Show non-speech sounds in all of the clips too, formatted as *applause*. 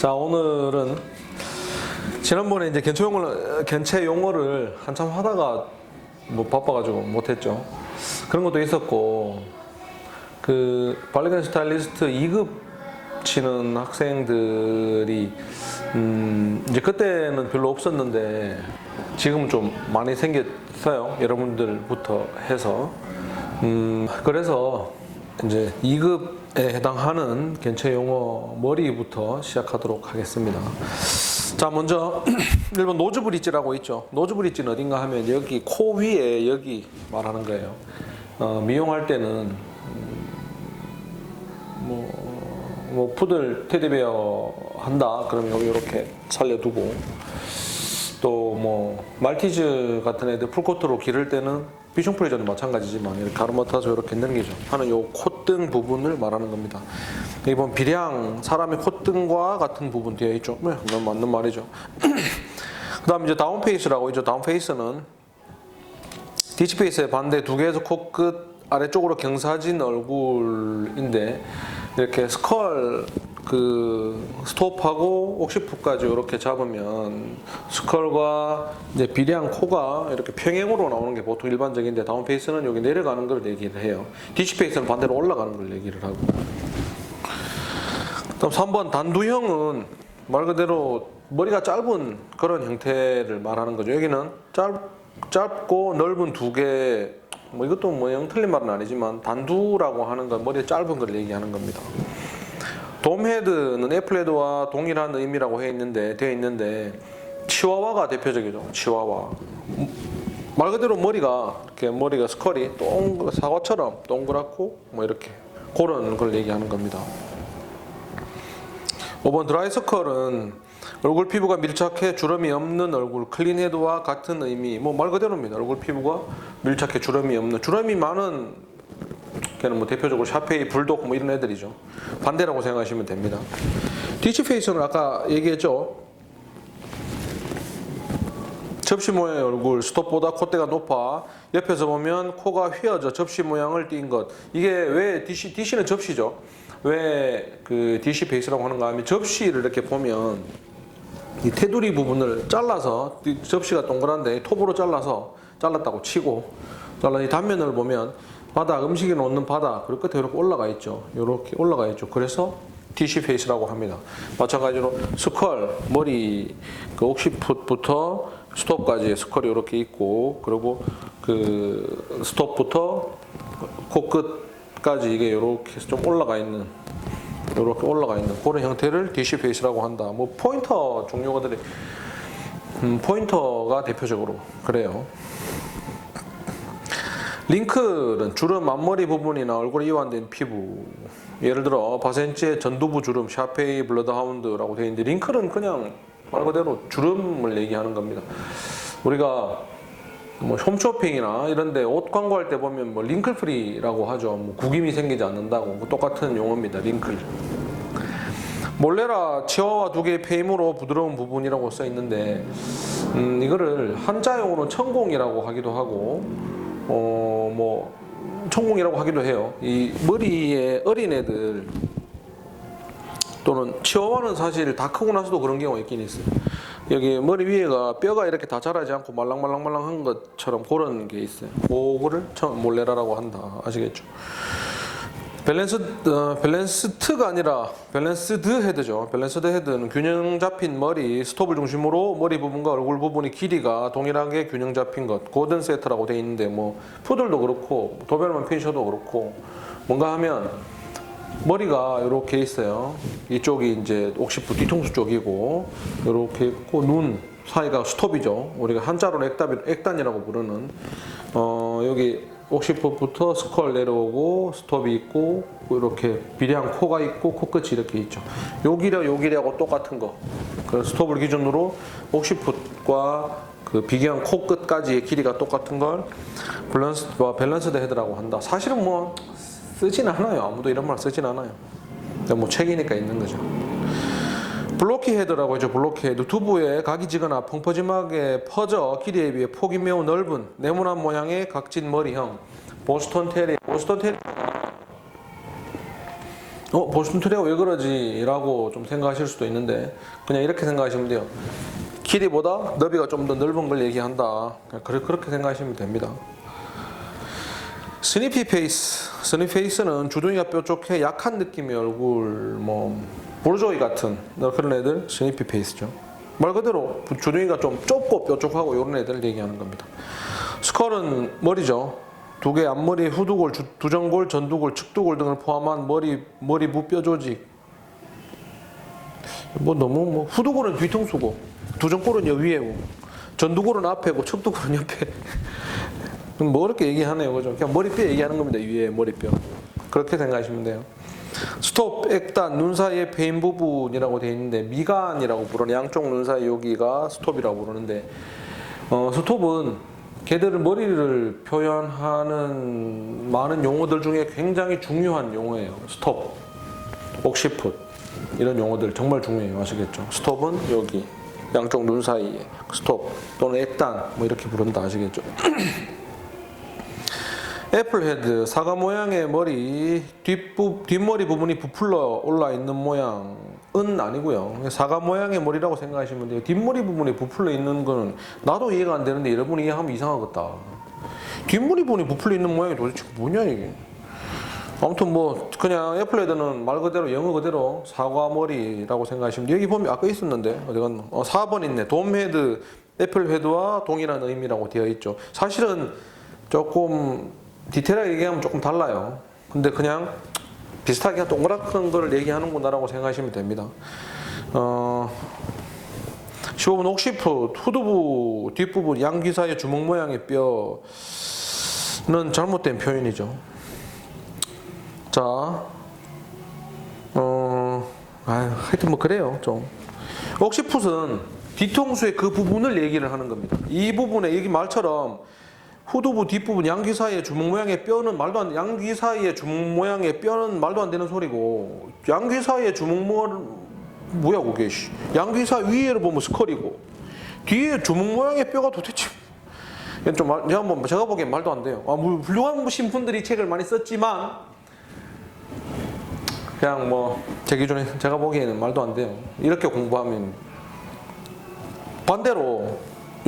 자 오늘은 지난번에 이제 견체 용어를 견체 용어를 한참 하다가 뭐 바빠가지고 못했죠. 그런 것도 있었고 그 발리건 스타일리스트 2급 치는 학생들이 음 이제 그때는 별로 없었는데 지금 좀 많이 생겼어요. 여러분들부터 해서 음 그래서 이제 2급에 해당하는 견체 용어 머리부터 시작하도록 하겠습니다. 자, 먼저 1번 노즈 브릿지라고 있죠. 노즈 브릿지는 어딘가 하면 여기 코 위에 여기 말하는 거예요. 어, 미용할 때는 음, 뭐, 뭐 푸들 테디베어 한다 그러면 여기 이렇게 살려두고 또 뭐 말티즈 같은 애들 풀코트로 기를 때는 비숑 프레저도 마찬가지지만 이렇게 가르마 타서 이렇게 넘기죠 하는 요 콧등 부분을 말하는 겁니다. 이번 비량 사람의 콧등과 같은 부분 되어 있죠. 네, 맞는 말이죠. *clears throat* 그 다음 이제 다운 페이스라고 있죠. 다운 페이스는 디치 페이스의 반대 두 개에서 코끝 아래쪽으로 경사진 얼굴인데 이렇게 스컬 그 스톱하고 옥시프까지 이렇게 잡으면 스컬과 이제 비량 코가 이렇게 평행으로 나오는 게 보통 일반적인데 다운 페이스는 여기 내려가는 걸 얘기를 해요. 디치 페이스는 반대로 올라가는 걸 얘기를 하고. 그다음 3번 단두형은 말 그대로 머리가 짧은 그런 형태를 말하는 거죠. 여기는 짧, 짧고 넓은 두 개, 뭐 이것도 뭐영 틀린 말은 아니지만 단두라고 하는 건 머리 짧은 걸 얘기하는 겁니다. 돔헤드는 애플헤드와 동일한 의미라고 해 있는데 되어 있는데 치와와가 대표적이죠. 치와와. 말 그대로 머리가 이렇게 머리가 스컬이 동 사과처럼 동그랗고 뭐 이렇게 그런 걸 얘기하는 겁니다. 5번 드라이 서컬은 얼굴 피부가 밀착해 주름이 없는 얼굴 클린 헤드와 같은 의미. 뭐 말 그대로입니다. 얼굴 피부가 밀착해 주름이 없는 주름이 많은 걔는 뭐 대표적으로 샤페이 불독 뭐 이런 애들이죠. 반대라고 생각하시면 됩니다. 디치 페이스는 아까 얘기했죠? 접시 모양의 얼굴 스톱보다 콧대가 높아 옆에서 보면 코가 휘어져 접시 모양을 띈 것. 이게 왜 DC DC는 접시죠? 왜그 DC 베이스라고 하는가 하면 접시를 이렇게 보면 이 테두리 부분을 잘라서 이 접시가 동그란데 톱으로 잘라서 잘랐다고 치고 잘라 이 단면을 보면 바닥 음식이 놓는 바닥 그리고 끝에 이렇게 올라가 있죠. 이렇게 올라가 있죠. 그래서 DC 페이스라고 합니다. 마찬가지로 스컬 머리 그 옥시풋부터 스톱까지 스컬이 이렇게 있고 그리고 그 스톱부터 코끝까지 이게 이렇게 좀 올라가 있는 이렇게 올라가 있는 그런 형태를 DC 페이스라고 한다. 뭐 포인터 종류가들이 음, 포인터가 대표적으로 그래요. 링클은 주름 앞머리 부분이나 얼굴에 이완된 피부 예를 들어 바센치의 전두부 주름 샤페이 블러드하운드라고 되어 있는데 링클은 그냥 말 그대로 주름을 얘기하는 겁니다. 우리가 뭐 홈쇼핑이나 이런데 옷 광고할 때 보면 뭐 링클 프리라고 하죠. 뭐 구김이 생기지 않는다고 뭐 똑같은 용어입니다. 링클. 몰레라 치와와 두 개의 페임으로 부드러운 부분이라고 써 있는데 음, 이거를 한자용으로는 천공이라고 하기도 하고 어 뭐 천공이라고 하기도 해요. 이 머리에 어린 애들 또는 치와와는 사실 다 크고 나서도 그런 경우가 있긴 있어요. 여기 머리 위에가 뼈가 이렇게 다 자라지 않고 말랑말랑말랑한 것처럼 그런 게 있어요. 그거를 몰레라라고 한다. 아시겠죠? 밸런스 어, 밸런스트가 아니라 밸런스드 헤드죠. 밸런스드 헤드는 균형 잡힌 머리 스톱을 중심으로 머리 부분과 얼굴 부분의 길이가 동일하게 균형 잡힌 것 고든 세트라고 돼 있는데 뭐 푸들도 그렇고 도베르만 핀셔도 그렇고 뭔가 하면 머리가 이렇게 있어요. 이쪽이 이제 옥시프 뒤통수 쪽이고 이렇게 있고 눈 사이가 스톱이죠. 우리가 한자로 액단이라고 부르는 어 여기 옥시프부터 스컬 내려오고 스톱이 있고 이렇게 비량 코가 있고 코끝이 이렇게 있죠. 여기랑 여기하고 똑같은 거. 그 스톱을 기준으로 옥시풋과 그 비경 코끝까지의 길이가 똑같은 걸 밸런스와 밸런스드 헤드라고 한다. 사실은 뭐 쓰진 않아요. 아무도 이런 말 쓰진 않아요. 근데 뭐 책이니까 있는 거죠. 블로키 헤드라고 하죠. 블로키 헤드. 두부에 각이 지거나 펑퍼짐하게 퍼져 길이에 비해 폭이 매우 넓은 네모난 모양의 각진 머리형. 보스턴 테리. 보스턴 테리. 어, 보스턴 테리가 왜 그러지? 라고 좀 생각하실 수도 있는데 그냥 이렇게 생각하시면 돼요. 길이보다 너비가 좀 더 넓은 걸 얘기한다. 그렇게 생각하시면 됩니다. 스니피 페이스. 스니피 페이스는 주둥이가 뾰족해 약한 느낌의 얼굴, 뭐 보르조이 같은 그런 애들 스니피 페이스죠. 말 그대로 주둥이가 좀 좁고 뾰족하고 이런 애들을 얘기하는 겁니다. 스컬은 머리죠. 두 개 앞머리, 후두골, 주- 두정골, 전두골, 측두골 등을 포함한 머리 머리 무뼈 조직. 뭐 너무 뭐 후두골은 뒤통수고 두정골은 여 위에고 전두골은 앞에고 측두골은 옆에. 뭐 그렇게 얘기하네요, 그죠? 그냥 머리뼈 얘기하는 겁니다. 위에 머리뼈. 그렇게 생각하시면 돼요. 스톱, 액단, 눈 사이의 페인 부분이라고 되어 있는데 미간이라고 부르는 양쪽 눈 사이 여기가 스톱이라고 부르는데 어, 스톱은 걔들을 머리를 표현하는 많은 용어들 중에 굉장히 중요한 용어예요. 스톱, 옥시풋 이런 용어들 정말 중요해요. 아시겠죠? 스톱은 여기 양쪽 눈 사이에 스톱 또는 액단 뭐 이렇게 부른다 아시겠죠? *clears throat* 애플헤드 사과 모양의 머리 뒷부, 뒷머리 부분이 부풀러 올라 있는 모양은 아니고요. 사과 모양의 머리라고 생각하시면 돼요. 뒷머리 부분이 부풀러 있는 거는 나도 이해가 안 되는데 여러분이 이해하면 이상하겠다. 뒷머리 부분이 부풀러 있는 모양이 도대체 뭐냐 이게. 아무튼 뭐 그냥 애플헤드는 말 그대로 영어 그대로 사과 머리라고 생각하시면. 여기 보면 아까 있었는데 어디 갔노? 어, 4번 있네. 돔헤드 애플헤드와 동일한 의미라고 되어 있죠. 사실은 조금 디테일하게 얘기하면 조금 달라요. 근데 그냥 비슷하게 동그랗은 거를 얘기하는구나라고 생각하시면 됩니다. 어, 15번 옥시풋 후두부 뒷부분 양귀 사이의 주먹 모양의 뼈는 잘못된 표현이죠. 자, 어, 아유, 하여튼 뭐 그래요, 좀. 옥시풋은 뒤통수의 그 부분을 얘기를 하는 겁니다. 이 부분에 여기 말처럼 후두부 뒷부분 양귀 사이의 주먹 모양의 뼈는 말도 안 양귀 사이의 주먹 모양의 뼈는 말도 안 되는 소리고 양귀 사이의 주먹 모 뭐야 그게 씨. 양귀 사이 위에를 보면 스컬이고 뒤에 주먹 모양의 뼈가 도대체 좀 말, 제가, 보기엔 말도 안 돼요. 아, 뭐, 훌륭하신 분들이 책을 많이 썼지만 그냥 뭐 제 기준에 제가 보기에는 말도 안 돼요. 이렇게 공부하면 반대로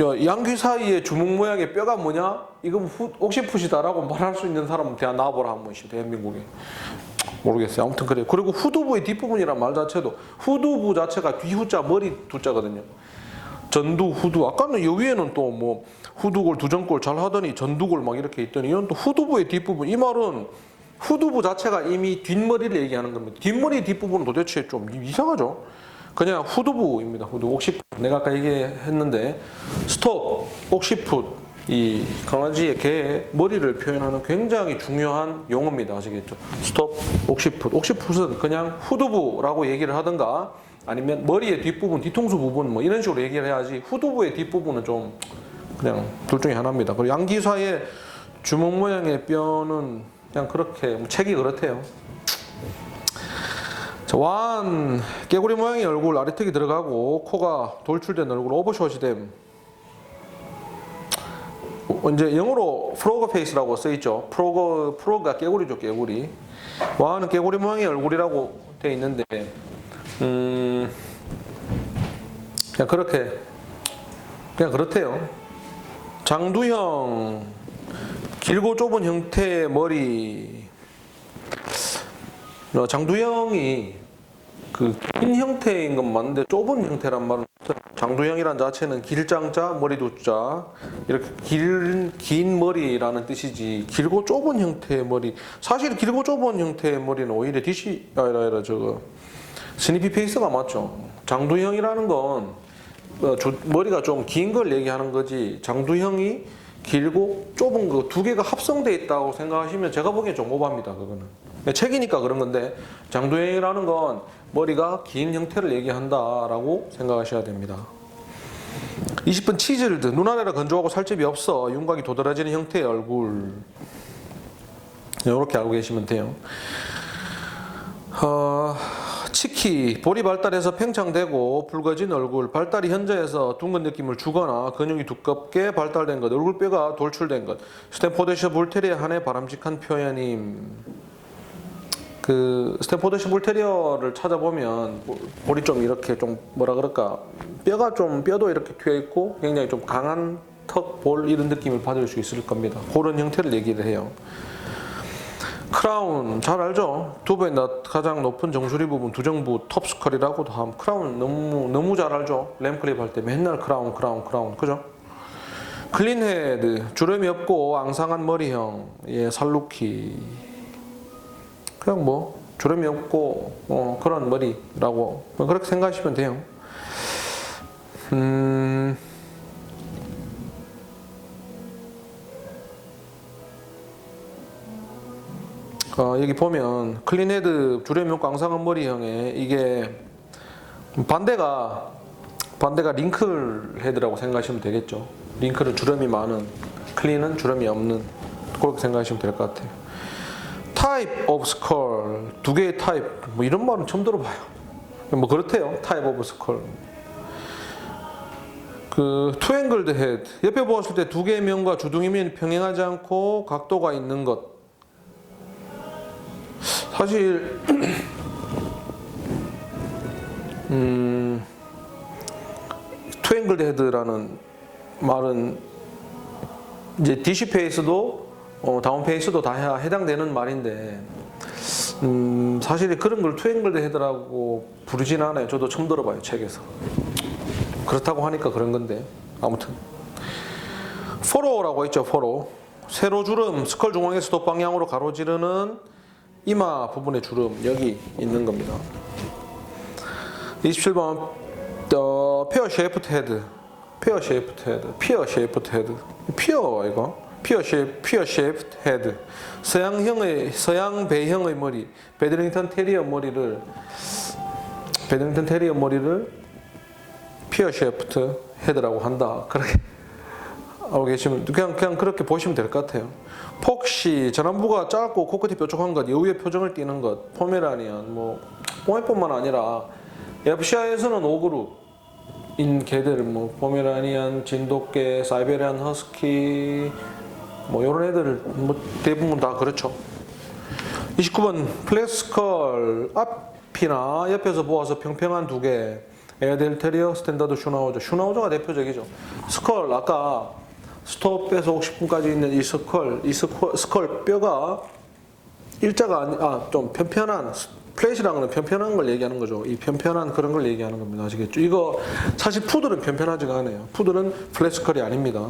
야, 양귀 사이의 주먹 모양의 뼈가 뭐냐? 이건 후, 옥시풋이다라고 말할 수 있는 사람 대한 나와보라 한 번씩 대한민국에 모르겠어요. 아무튼 그래요. 그리고 후두부의 뒷부분이란 말 자체도 후두부 자체가 뒤후자 머리 두자거든요. 전두 후두 아까는 여 위에는 또 뭐 후두골 두정골 잘 하더니 전두골 막 이렇게 있더니 이건 또 후두부의 뒷부분 이 말은 후두부 자체가 이미 뒷머리를 얘기하는 겁니다. 뒷머리 뒷부분은 도대체 좀 이상하죠. 그냥 후두부입니다. 후두 옥시풋 내가 아까 얘기했는데 스톱 옥시풋 이 강아지의 개 머리를 표현하는 굉장히 중요한 용어입니다. 아시겠죠? 스톱 옥시풋 옥시풋은 그냥 후두부라고 얘기를 하든가 아니면 머리의 뒷부분 뒤통수 부분 뭐 이런 식으로 얘기를 해야지 후두부의 뒷부분은 좀 그냥 둘 중에 하나입니다. 그리고 양기사의 주먹 모양의 뼈는 그냥 그렇게 뭐 책이 그렇대요. 자, 완 깨구리 모양의 얼굴 아래턱이 들어가고 코가 돌출된 얼굴 오버숏이 됨. 어, 이제 영어로 프로그 페이스라고 써 있죠. 프로그 프로가 깨구리죠, 깨구리. 와는 깨구리 모양의 얼굴이라고 돼 있는데, 음, 그냥 그렇게 그냥 그렇대요. 장두형 길고 좁은 형태의 머리. 어, 장두형이 그 긴 형태인 건 맞는데 좁은 형태란 말은. 장두형이란 자체는 길장자 머리 두자 이렇게 긴, 긴 머리라는 뜻이지 길고 좁은 형태의 머리 사실 길고 좁은 형태의 머리는 오히려 디시 아니라 아니라 저거 스니피 페이스가 맞죠. 장두형이라는 건 어, 조- 머리가 좀 긴 걸 얘기하는 거지 장두형이 길고 좁은 거 두 개가 합성돼 있다고 생각하시면 제가 보기엔 좀 오바입니다 그거는 네, 책이니까 그런 건데 장두형이라는 건 머리가 긴 형태를 얘기한다라고 생각하셔야 됩니다. 20번 치질드 눈 아래라 건조하고 살집이 없어 윤곽이 도드라지는 형태의 얼굴. 이렇게 알고 계시면 돼요. 어, 치키 볼이 발달해서 팽창되고 붉어진 얼굴 발달이 현저해서 둥근 느낌을 주거나 근육이 두껍게 발달된 것 얼굴뼈가 돌출된 것 스탠포드셔 불테리아 한해 바람직한 표현임 그 스탠포드셔 불테리어를 찾아보면 볼이 좀 이렇게 좀 뭐라 그럴까 뼈가 좀 뼈도 이렇게 튀어 있고 굉장히 좀 강한 턱 볼 이런 느낌을 받을 수 있을 겁니다 그런 형태를 얘기를 해요 크라운 잘 알죠? 두부의 나- 가장 높은 정수리 부분 두정부 톱스컬이라고도 함. 크라운 너무 너무 잘 알죠? 램클립 할 때 맨날 크라운 크라운 크라운 그죠? 클린헤드 주름이 없고 앙상한 머리형 예 살루키 그냥 뭐 주름이 없고 어, 그런 머리라고 뭐 그렇게 생각하시면 돼요. 음. 어, 여기 보면 클린헤드 없고 앙상한 머리형에 이게 반대가 반대가 링클 헤드라고 생각하시면 되겠죠. 링클은 주름이 많은, 클린은 주름이 없는 그렇게 생각하시면 될 것 같아요. 타입 오브 스컬 두 개의 타입 뭐 이런 말은 처음 들어봐요. 뭐 그렇대요. 타입 오브 스컬. 그 투앵글드 헤드 옆에 보았을 때 두 개의 면과 주둥이 면이 평행하지 않고 각도가 있는 것. 사실 *clears throat* 음 투앵글드 헤드라는 말은 이제 DC 페이스도 어, 다운 페이스도 다 해- 해당되는 말인데 음, 사실 그런 걸 투앵글드 헤드라고 부르진 않아요. 저도 처음 들어봐요 책에서. 그렇다고 하니까 그런 건데 아무튼 포로라고 있죠. 포로 세로 주름 스컬 중앙에서 도 방향으로 가로지르는 이마 부분의 주름 여기 있는 겁니다. 27번 어, 페어 쉐이프트 헤드 페어 쉐이프트 헤드 피어 쉐이프트 헤드 피어 이거 피어 쉐이 피어 쉐이프트 헤드 서양형의 서양 배형의 머리 베드링턴 테리어 머리를 베드링턴 테리어 머리를 피어 쉐이프트 헤드라고 한다 그렇게 알고 계시면 그냥 그냥 그렇게 보시면 될 것 같아요. 폭시 전완부가 짧고 코끝이 뾰족한 것, 여우의 표정을 띠는 것, 포메라니안 뭐 포메뿐만 아니라 FCI에서는 오그룹인 개들 뭐 포메라니안, 진돗개, 사이베리안 허스키 뭐 이런 애들 뭐 대부분 다 그렇죠. 29번 플렉스컬 앞이나 옆에서 보아서 평평한 두 개. 에어델 테리어 스탠다드 슈나우저 슈나우저가 대표적이죠. 스컬 아까 스톱에서 60분까지 있는 이 스컬 이 스컬, 스컬 뼈가 일자가 아니 아좀 편편한 플랫이라는 건 편편한 걸 얘기하는 거죠. 이 편편한 그런 걸 얘기하는 겁니다. 아시겠죠? 이거 사실 푸들은 편편하지가 않아요. 푸들은 플랫 스컬이 아닙니다.